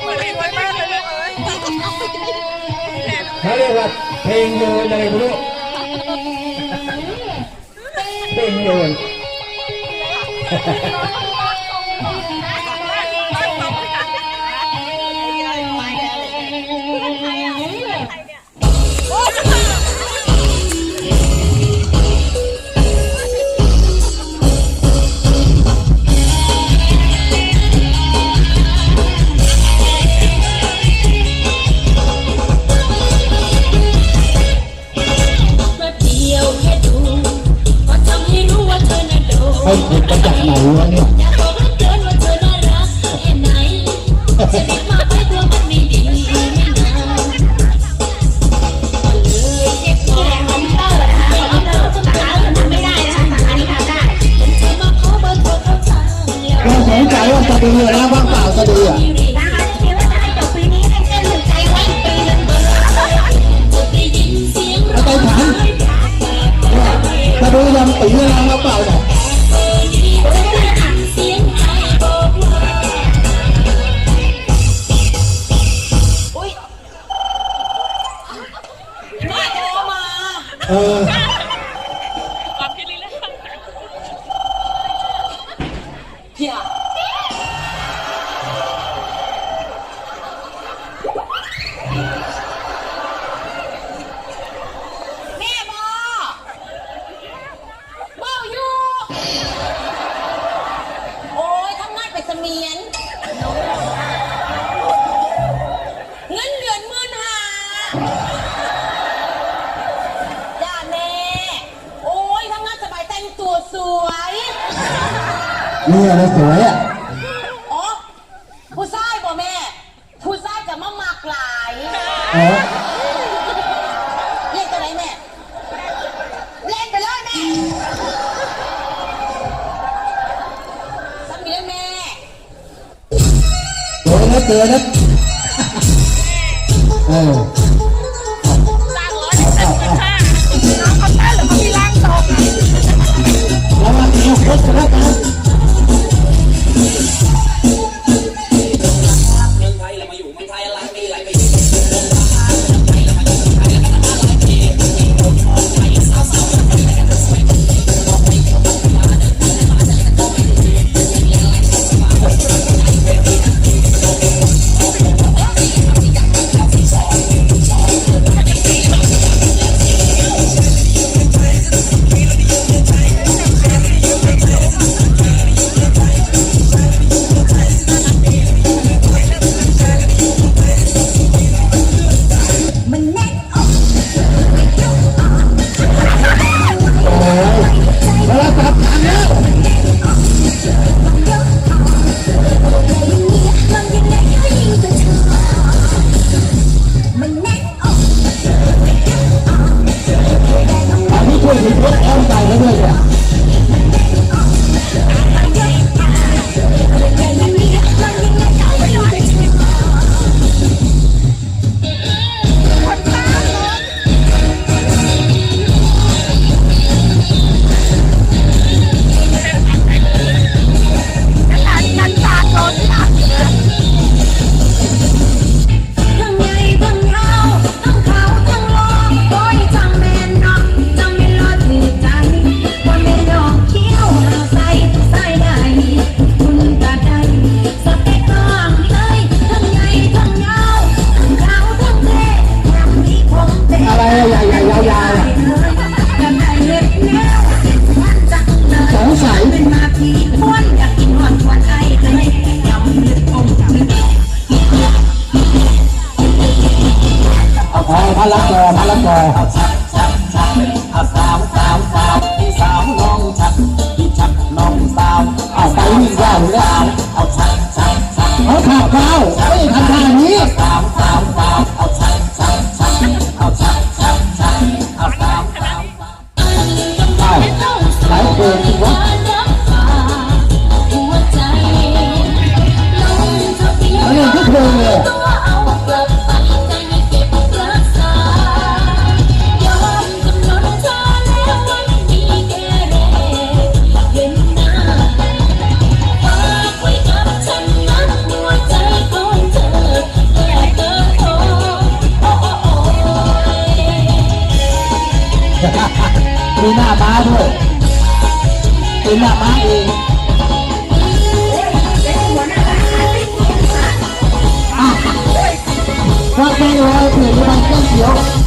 เหมือนเพลงไว้มากเลยลูกเอ้ยเขาเรียกว่าเพลงโยนอะไรไม่รู้เพลงโยน งสัยว่าสะดือนะว่างเปล่าสะดืออะเดี๋ยวว่าจะให้จบปีให้เต้นถึงใจไว้ปีหนึ่งเบอร์จะด้ยินเสียงร้องไห้จากปากสะดือยังปีนะว่างเปล่าเนี่ยเสียงใครบอกว่อุ้ยมาโทรมาเออ นี่อะไรสวยอะอ๋อผู้ชายบ่แม่ ผู้ชายจะมามากหลายเออเล่นตัวไหนแม่ เล่นไปเลยแม่สามีและแม่ สวยนะเจอนะเออสร้างร้อยหนึ่งพันคุณค่าน้องเขาเต้นหรือเขามีร่างทรงแล้วมาเอาครบกันแล้วกัน กอพะละกอชักชักชักเอาสาวสาวสาวสาวน้องชักพี่ชักน้องสาวเอาไปวิ่งว่าวหรืเปล่าเอาชักชักชักเอาขับเก้าไม่ทำท่านี้สาวสาวสาวเอาชักชักชักเอาชักชักชักเอาสาวสาวสาวไหลเปิดวั เป็นแบบบ้านเองว่าไม่รู้ว่าเผื่อที่มันเครื่องเขียว